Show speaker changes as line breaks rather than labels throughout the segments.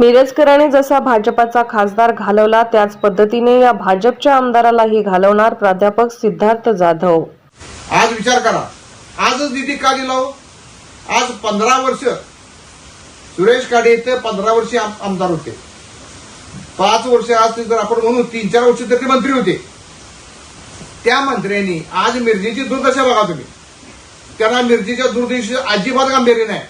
मिरजकरांनी जसा भाजपाचा खासदार घालवला त्याच पद्धतीने या भाजपच्या आमदारालाही घालवणार प्राध्यापक सिद्धार्थ जाधव.
आज विचार करा. आजच निधी का दिला हो? आज पंधरा वर्ष सुरेश काडे ते पंधरा वर्ष आम- आमदार होते. पाच वर्ष आज ते जर आपण म्हणू तीन चार वर्ष तर ते मंत्री होते. त्या मंत्र्यांनी आज मिरजेची दुर्दशा बघा तुम्ही. त्यांना मिरजेच्या दुर्दशी अजिबात गांभीर्य नाही.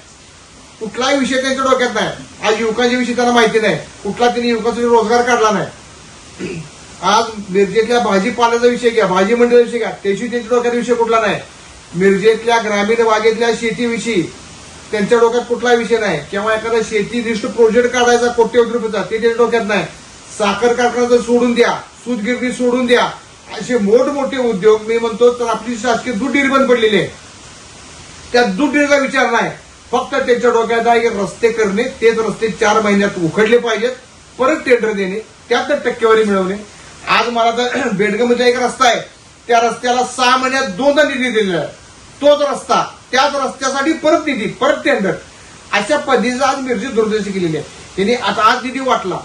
कुठलाही विषय त्यांच्या डोक्यात नाही. आज युवकांच्या विषयी त्यांना माहिती नाही. कुठला त्यांनी युवकांसाठी रोजगार काढला नाही. आज मिरजेतल्या भाजीपाल्याचा विषय घ्या भाजी मंडळाचा विषय घ्या. त्याशी त्यांच्या डोक्यात विषय कुठला नाही. मिरजेतल्या ग्रामीण भागेतल्या शेतीविषयी त्यांच्या डोक्यात कुठला विषय नाही. किंवा एखादा शेतीनिष्ठ प्रोजेक्ट काढायचा कोट्यवधी रुपयाचा ते त्यांच्या डोक्यात नाही. साखर कारखान्याचं सोडून द्या सूतगिरणी सोडून द्या. असे मोठमोठे उद्योग मी म्हणतो तर आपली शासकीय दूध डेअरी बंद पडलेली आहे. त्या दूध डेअरीचा विचार नाही. फक्त त्यांच्या डोक्यात आहे की रस्ते करणे तेच रस्ते चार महिन्यात उखडले पाहिजेत परत टेंडर देणे त्यात टक्केवारी मिळवणे. आज मला तर बेडगमचा एक रस्ता आहे त्या रस्त्याला सहा महिन्यात दोनदा निधी दिलेला आहे. तोच रस्ता त्याच रस्त्यासाठी परत निधी परत टेंडर अशा पद्धतीचं आज मिरची दुर्दशी केलेली आहे. त्यांनी आता आज निधी वाटला.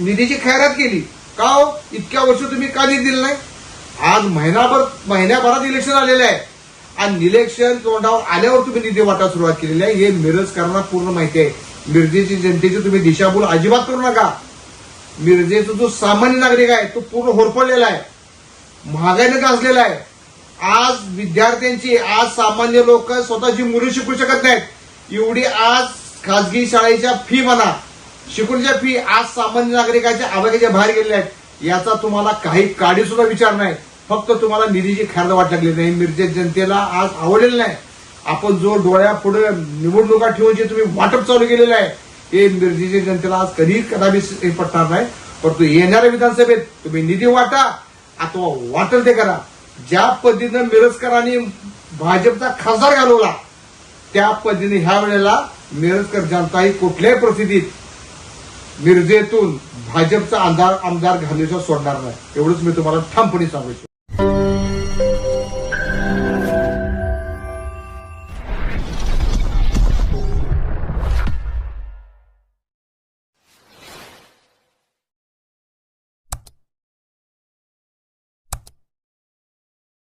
निधीची खैरात केली. का हो? इतक्या वर्ष तुम्ही का निधी दिला नाही? आज महिनाभर महिन्याभरात इलेक्शन आलेलं आहे. आणि निलेक्शन तोंडावर आल्यावर तुम्ही निधी वाटा सुरुवात केलेली आहे. हे मिरजकरांना पूर्ण माहिती आहे. मिरजेची जनतेची तुम्ही दिशाभूल अजिबात करू नका. मिरजेचा जो सामान्य नागरिक आहे तो पूर्ण होरपळलेला आहे. महागाईने गाजलेला आहे. आज विद्यार्थ्यांची आज सामान्य लोक स्वतःची मुलं शिकू शकत नाहीत. एवढी आज खासगी शाळेच्या फी म्हणा शिकूनच्या फी आज सामान्य नागरिकाच्या आवाक्याच्या बाहेर गेलेल्या आहेत. याचा तुम्हाला काही काडी सुद्धा विचार नाही. फक्त तुम्हाला निधीची खॅर वाट लागली नाही. मिरजेत जनतेला आज आवडलेलं नाही. आपण जो डोळ्यापुढे निवडणुका ठेवून जे तुम्ही वाटप चालू केलेलं आहे हे मिरजेच्या जनतेला आज कधीही कदापि हे पटणार नाही. परंतु येणाऱ्या विधानसभेत तुम्ही निधी वाटा अथवा वाटेल ते करा. ज्या पद्धतीनं मिरजकरांनी भाजपचा खासदार घालवला त्या पद्धतीने ह्या वेळेला मिरजकर जनता ही कुठल्याही परिस्थितीत मिरजेतून भाजपचा आमदार आमदार घालण्याचं सोडणार नाही. एवढंच मी तुम्हाला ठामपणे सांगू